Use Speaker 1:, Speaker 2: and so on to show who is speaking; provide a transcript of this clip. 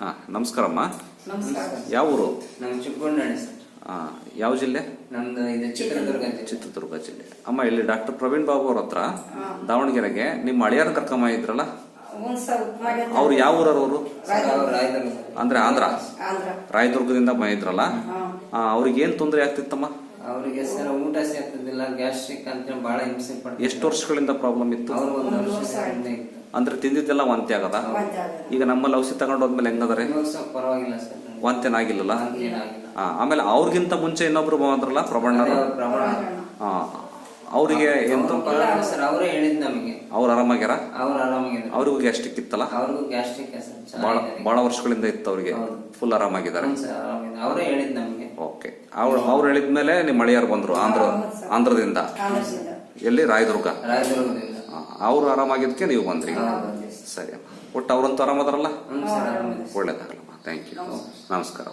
Speaker 1: ಹಾಂ ನಮಸ್ಕಾರಮ್ಮ.
Speaker 2: ನಮಸ್ಕಾರ.
Speaker 1: ಯಾವ ಊರು?
Speaker 3: ನಮ್ಮ ಚಿಕ್ಕಬಳ್ಳಾಳಿ ಸರ್.
Speaker 1: ಹಾಂ ಯಾವ ಜಿಲ್ಲೆ?
Speaker 3: ನಮ್ದು ಇದು ಚಿತ್ರದುರ್ಗ ಜಿಲ್ಲೆ.
Speaker 1: ಚಿತ್ರದುರ್ಗ ಜಿಲ್ಲೆ. ಅಮ್ಮ ಇಲ್ಲಿ ಡಾಕ್ಟರ್ ಪ್ರವೀಣ್ ಬಾಬು ಅವ್ರ ಹತ್ರ ದಾವಣಗೆರೆಗೆ ನಿಮ್ಮ ಅಳಿಯಾರ ಕರ್ಕೊಂಬ ಇದ್ರಲ್ಲ?
Speaker 2: ಹ್ಞೂ ಸರ್
Speaker 1: ಅವ್ರು ಯಾವ ಊರವ್ರು ಅವರು?
Speaker 3: ಸರ್ ಅವ್ರು ರಾಯದುರ್ಗ
Speaker 1: ಅಂದ್ರೆ ಆಂಧ್ರ?
Speaker 2: ಆಂಧ್ರ.
Speaker 1: ರಾಯದುರ್ಗದಿಂದ ಬಂದಿದ್ರಲ್ಲ
Speaker 2: ಇದ್ರಲ್ಲ?
Speaker 1: ಅವ್ರಿಗೆ ಏನು ತೊಂದರೆ ಆಗ್ತಿತ್ತಮ್ಮ?
Speaker 3: ಅವರಿಗೆ ಸರ್ ಊಟ ಸೇರ್ತಿದ್ದಿಲ್ಲ ಗ್ಯಾಸ್ಟ್ರಿಕ್ ಅಂತ ಬಹಳ ಹಿಂಸೆ ಪಡ್ತಾರೆ.
Speaker 1: ಎಷ್ಟು ವರ್ಷಗಳಿಂದ ಪ್ರಾಬ್ಲಮ್ ಇತ್ತು?
Speaker 3: ಅವ್ರು ಒಂದು
Speaker 2: ಒಂದು
Speaker 3: ವರ್ಷ
Speaker 2: ವರ್ಷ
Speaker 3: ಹಿಂದೆ ಇತ್ತು.
Speaker 1: ಅಂದ್ರೆ ತಿಂದಿದ್ದೆಲ್ಲ ವಾಂತಿ ಆಗದ? ಈಗ ನಮ್ಮಲ್ಲಿ ಔಷಧಿ ತಗೊಂಡು ಹೋದ್ಮೇಲೆ ಹೆಂಗದ್ರೆ?
Speaker 3: ಇವಾಗ ಸ್ವಲ್ಪ ಪರವಾಗಿಲ್ಲ ಸರ್.
Speaker 1: ವಾಂತಿನಾಗಿಲ್ಲಲ್ಲ
Speaker 3: ಏನಾಗಿಲ್ಲ
Speaker 1: ಆ, ಆಮೇಲೆ ಅವ್ರಿಗಿಂತ ಮುಂಚೆ ಇನ್ನೊಬ್ರು ಬಂದ್ರಲ್ಲ ಪ್ರಬಣ್ಣರು
Speaker 3: ಪ್ರಮಾಣ
Speaker 1: ಆ, ಅವರಿಗೆ ಎಂತ
Speaker 3: ಅವ್ರು ಪರವಾಗಿಲ್ಲ ಸರ್ ಅವರೇ ಹೇಳಿದ್ ನಮಗೆ.
Speaker 1: ಅವ್ರು ಆರಾಮಾಗ್ಯಾರ?
Speaker 3: ಅವ್ರು ಆರಾಮಾಗಿದ್ದಾರೆ
Speaker 1: ಅವ್ರಿಗೂ ಗ್ಯಾಸ್ಟ್ರಿಕ್ ಇತ್ತಲ್ಲ?
Speaker 3: ಅವ್ರಿಗೂ ಗ್ಯಾಸ್ಟ್ರಿಕ್ ಸರ್
Speaker 1: ಬಹಳ ಬಹಳ ವರ್ಷಗಳಿಂದ ಇತ್ತು ಅವ್ರಿಗೆ. ಫುಲ್ ಆರಾಮಾಗಿದ್ದಾರೆ.
Speaker 3: ಸರ್ ಅವರೇ ಹೇಳಿದ್ ನಮಗೆ.
Speaker 1: ಓಕೆ. ಅವ್ರು ಅವ್ರು ಹೇಳಿದ್ಮೇಲೆ ನಿಮ್ಮ ಮಳೆಯಾರು ಬಂದ್ರು ಆಂಧ್ರ ಆಂಧ್ರದಿಂದ. ಎಲ್ಲಿ? ರಾಯದುರ್ಗ.
Speaker 3: ರಾಯದುರ್ಗದಿಂದ.
Speaker 1: ಅವರು ಆರಾಮಾಗಿದ್ದಕ್ಕೆ ನೀವು ಬಂದ್ರಿ. ಸರಿ. ಒಟ್ಟು ಅವ್ರಂತೂ ಆರಾಮದಾರಲ್ಲ? ಒಳ್ಳೇದಾಗಲ್ಲಮ್ಮ ಥ್ಯಾಂಕ್ ಯು ನಮಸ್ಕಾರ.